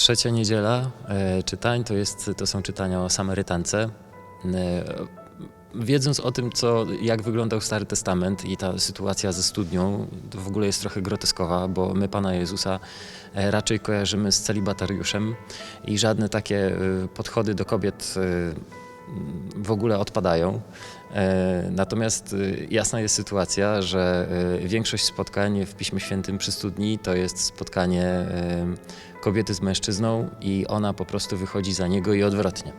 Trzecia niedziela e, czytań to, jest, to są czytania o Samarytance. E, wiedząc o tym, co, jak wyglądał Stary Testament i ta sytuacja ze studnią, to w ogóle jest trochę groteskowa, bo my Pana Jezusa e, raczej kojarzymy z celibatariuszem i żadne takie podchody do kobiet w ogóle odpadają. E, Natomiast e, jasna jest sytuacja, że e, większość spotkań w Piśmie Świętym przy studni to jest spotkanie e, kobiety z mężczyzną i ona po prostu wychodzi za niego i odwrotnie.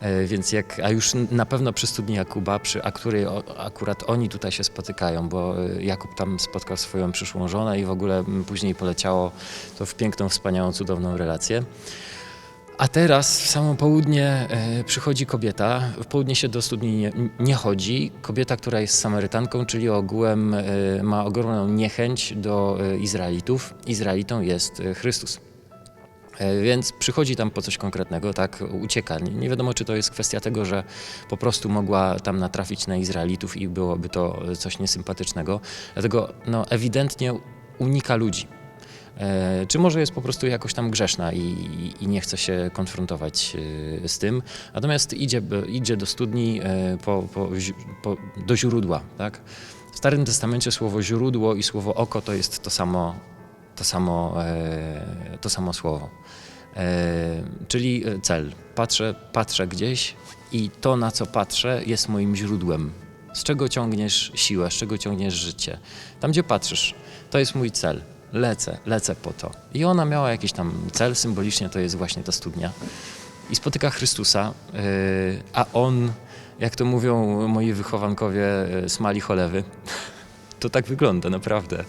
E, Więc jak, a już na pewno przy studni Jakuba, przy a której akurat oni tutaj się spotykają, bo Jakub tam spotkał swoją przyszłą żonę i w ogóle później poleciało to w piękną, wspaniałą, cudowną relację. A teraz w samo południe e, przychodzi kobieta, w południe się do studni nie, nie chodzi, kobieta, która jest Samarytanką, czyli ogółem e, ma ogromną niechęć do e, Izraelitów. Izraelitą jest Chrystus. Więc przychodzi tam po coś konkretnego, tak, ucieka. Nie wiadomo, czy to jest kwestia tego, że po prostu mogła tam natrafić na Izraelitów i byłoby to coś niesympatycznego. Dlatego no, ewidentnie unika ludzi. E, czy może jest po prostu jakoś tam grzeszna i, i- nie chce się konfrontować e, z tym. Natomiast idzie, idzie do studni e, po, po, po, do źródła. Tak? W Starym Testamencie słowo źródło i słowo oko to jest to samo, to samo, to samo słowo. Czyli cel. Patrzę, patrzę gdzieś i to, na co patrzę, jest moim źródłem. Z czego ciągniesz siłę, z czego ciągniesz życie. Tam, gdzie patrzysz, to jest mój cel. Lecę, lecę po to. I ona miała jakiś tam cel, symbolicznie to jest właśnie ta studnia. I spotyka Chrystusa, yy, a on, jak to mówią moi wychowankowie, yy, smali cholewy. To tak wygląda, naprawdę.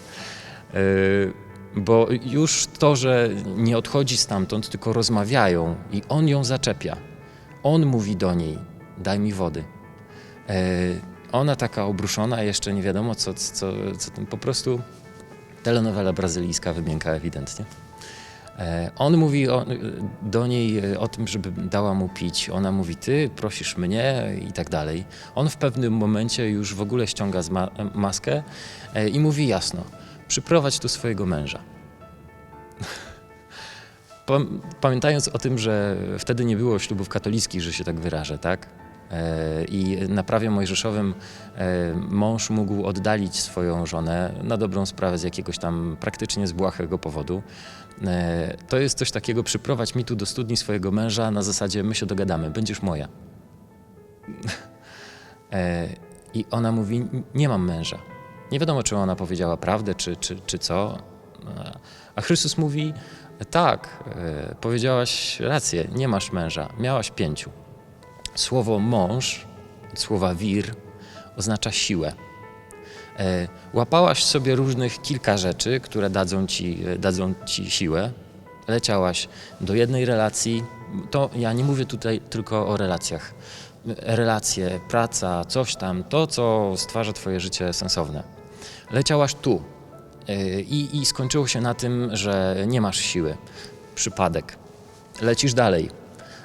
Yy, Bo już to, że nie odchodzi stamtąd, tylko rozmawiają i on ją zaczepia. On mówi do niej: Daj mi wody. Ona taka obruszona, jeszcze nie wiadomo co, co, co tam, po prostu telenowela brazylijska wymięka ewidentnie. E, On mówi o, do niej e, o tym, żeby dała mu pić. Ona mówi, ty prosisz mnie i tak dalej. On w pewnym momencie już w ogóle ściąga ma maskę e, i mówi jasno, przyprowadź tu swojego męża. Pam- Pamiętając o tym, że wtedy nie było ślubów katolickich, że się tak wyrażę, tak? E, I na prawie mojżeszowym e, mąż mógł oddalić swoją żonę na dobrą sprawę z jakiegoś tam praktycznie z błahego powodu. E, To jest coś takiego, przyprowadź mi tu do studni swojego męża na zasadzie my się dogadamy, będziesz moja. I ona mówi, nie mam męża. Nie wiadomo, czy ona powiedziała prawdę, czy, czy, czy co. A Chrystus mówi, tak, powiedziałaś rację, nie masz męża, miałaś pięciu. Słowo mąż, słowa wir, oznacza siłę. E, Łapałaś sobie różnych kilka rzeczy, które dadzą ci, e, dadzą ci siłę. Leciałaś do jednej relacji. To ja nie mówię tutaj tylko o relacjach. E, Relacje, praca, coś tam, to co stwarza twoje życie sensowne. Leciałaś tu e, i, i skończyło się na tym, że nie masz siły. Przypadek. Lecisz dalej.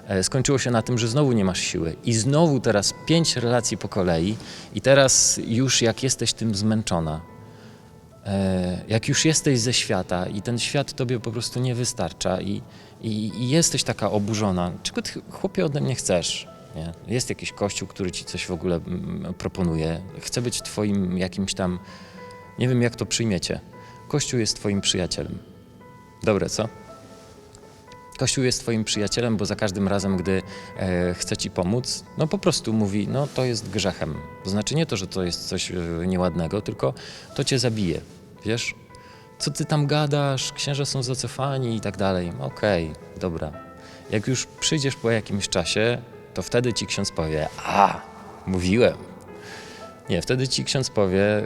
E, Skończyło się na tym, że znowu nie masz siły. I znowu teraz pięć relacji po kolei, i teraz już jak jesteś tym zmęczona, e, jak już jesteś ze świata i ten świat tobie po prostu nie wystarcza i, i, i jesteś taka oburzona, czego ty chłopie ode mnie chcesz? Nie? Jest jakiś kościół, który ci coś w ogóle mm, proponuje, chce być twoim jakimś tam, nie wiem jak to przyjmiecie. Kościół jest twoim przyjacielem. Dobre, co? Kościół jest Twoim przyjacielem, bo za każdym razem, gdy e, chce Ci pomóc, no po prostu mówi, no to jest grzechem. To znaczy nie to, że to jest coś e, nieładnego, tylko to Cię zabije, wiesz? Co Ty tam gadasz, księża są zacofani i tak dalej. Okej, dobra. Jak już przyjdziesz po jakimś czasie, to wtedy Ci ksiądz powie, a, mówiłem. Nie, wtedy Ci ksiądz powie, e,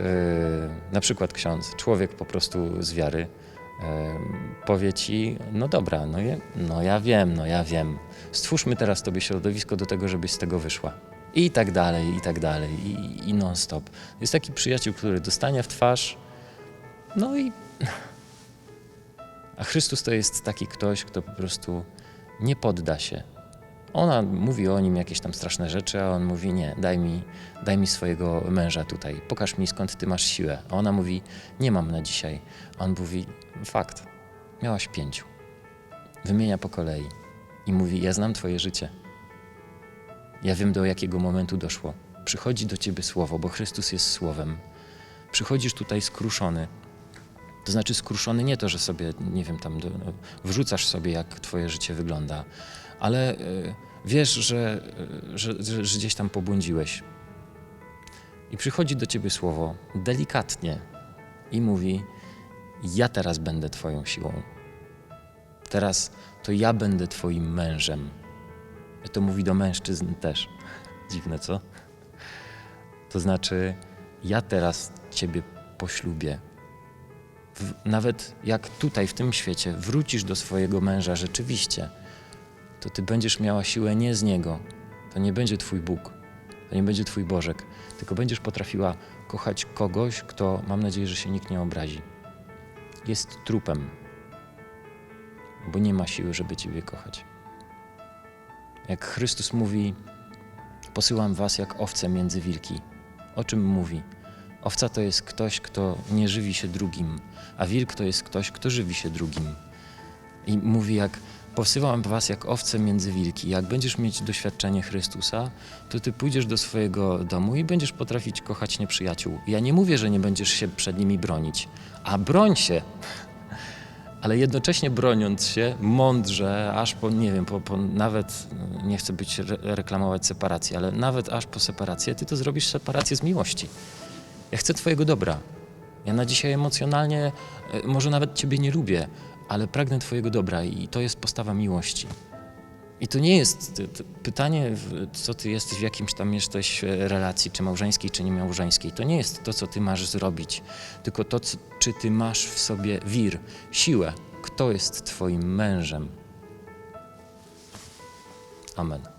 na przykład ksiądz, człowiek po prostu z wiary, powie ci, no dobra, no ja, no ja wiem, no ja wiem. Stwórzmy teraz tobie środowisko do tego, żebyś z tego wyszła. I tak dalej, i tak dalej, i, i non stop. Jest taki przyjaciel, który dostanie w twarz, no i... A Chrystus to jest taki ktoś, kto po prostu nie podda się. Ona mówi o nim jakieś tam straszne rzeczy, a on mówi nie, daj mi, daj mi swojego męża tutaj, pokaż mi skąd ty masz siłę. A ona mówi, nie mam na dzisiaj. A on mówi, fakt, miałaś pięciu. wymienia po kolei i mówi: Ja znam Twoje życie. Ja wiem, do jakiego momentu doszło. Przychodzi do Ciebie słowo, bo Chrystus jest słowem. Przychodzisz tutaj skruszony. To znaczy skruszony nie to, że sobie, nie wiem, tam do, wrzucasz sobie, jak Twoje życie wygląda, ale y, wiesz, że, y, że, że, że gdzieś tam pobłądziłeś. I przychodzi do Ciebie słowo delikatnie i mówi: Ja teraz będę Twoją siłą. Teraz to ja będę Twoim mężem. I to mówi do mężczyzn też. Dziwne, co? To znaczy, ja teraz Ciebie poślubię. W, nawet jak tutaj, w tym świecie, wrócisz do swojego męża rzeczywiście, to Ty będziesz miała siłę nie z niego. To nie będzie Twój Bóg, to nie będzie Twój Bożek, tylko będziesz potrafiła kochać kogoś, kto, mam nadzieję, że się nikt nie obrazi. Jest trupem, bo nie ma siły, żeby Ciebie kochać. Jak Chrystus mówi, posyłam Was jak owce między wilki. O czym mówi? Owca to jest ktoś, kto nie żywi się drugim, a wilk to jest ktoś, kto żywi się drugim. I mówi, jak posyłam Was jak owce między wilki. Jak będziesz mieć doświadczenie Chrystusa, to Ty pójdziesz do swojego domu i będziesz potrafić kochać nieprzyjaciół. Ja nie mówię, że nie będziesz się przed nimi bronić, a broń się ale jednocześnie broniąc się mądrze, aż po, nie wiem, po, po nawet, no, nie chcę być re reklamować separacji, ale nawet aż po separację, ty to zrobisz separację z miłości. Ja chcę twojego dobra. Ja na dzisiaj emocjonalnie, e, może nawet ciebie nie lubię, ale pragnę twojego dobra i to jest postawa miłości. I to nie jest pytanie, co ty jesteś, w jakimś tam jesteś e, relacji, czy małżeńskiej, czy niemałżeńskiej. To nie jest to, co ty masz zrobić, tylko to, czy ty masz w sobie wir, siłę. Kto jest twoim mężem? Amen.